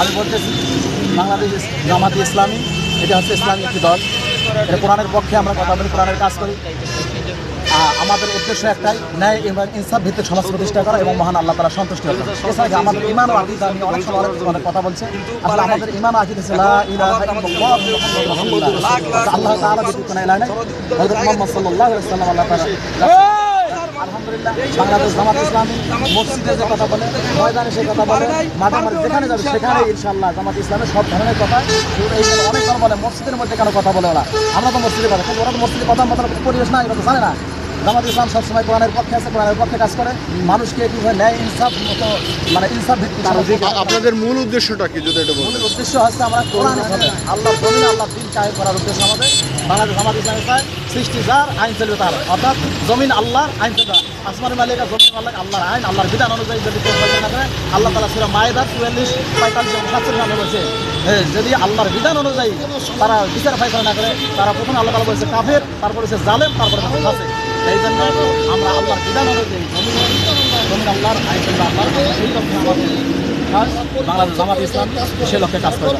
আমি বলতেছি, বাংলাদেশ জামাতি ইসলামী, এটা হচ্ছে ইসলামী একটি দল। এটা কোরআনের পক্ষে আমরা কথা বলি, কোরআনের কাজ করি। আমাদের উদ্দেশ্য একটাই, ন্যায় এবং ইনসাফ ভিত্তিক সমাজ প্রতিষ্ঠা করা এবং মহান আল্লাহ তারা সন্তুষ্ট করা। এছাড়া আমাদের ইমান ও আকিদা নিয়ে অনেক সময় অনেক কথা বলছে। আসলে আমাদের ইমান আকিদা হচ্ছে। আল্লাহ ব্যতীত কোনো ইলাহ নাই। হযরত মুহাম্মদ আল্লাহ তাআলা বাংলাদেশ জামাত ইসলামী মসজিদে যে কথা বলে, ময়দানে সে কথা বলে মাঠে মাঠে যেখানে যাবে সেখানে ইনশাল্লাহ জামাত ইসলামের সব ধরনের কথা অনেক বলে। মসজিদের মধ্যে কেন কথা বলে ওরা। আমরা তো মসজিদে কথা ওরা তো মসজিদে কথা মতো পরিবেশ না এরকম জানে না। জামাত ইসলাম সবসময় কোরআনের পক্ষে আছে কোরআনের পক্ষে কাজ করে। মানুষকে কীভাবে ন্যায় ইনসাফ মতো মানে ইনসাফ ভিত্তিক আপনাদের মূল উদ্দেশ্যটা কি যদি এটা মূল উদ্দেশ্য হচ্ছে আমরা কোরআন হবে। আল্লাহ জমিন আল্লাহ দিন কায়েম করার উদ্দেশ্য আমাদের। বাংলাদেশ আমাদের ইসলামী চায় সৃষ্টি যার আইন চলবে তার। অর্থাৎ জমিন আল্লাহর আইন চলবে আসমানের মালিক আর জমিন মালিক আল্লাহর আইন আল্লাহর বিধান অনুযায়ী যদি কেউ না করে আল্লাহ তালা সুরা মায়েদার চুয়াল্লিশ পঁয়তাল্লিশ এবং সাতচল্লিশ নামে বলছে। হ্যাঁ, যদি আল্লাহর বিধান অনুযায়ী তারা বিচার ফয়সালা না করে তারা প্রথমে আল্লাহ তালা বলছে কাফের তারপরে হচ্ছে জালেম তারপরে আছে বাংলাদেশ জামাত ইসলাম সে লক্ষ্যে কাজ করে।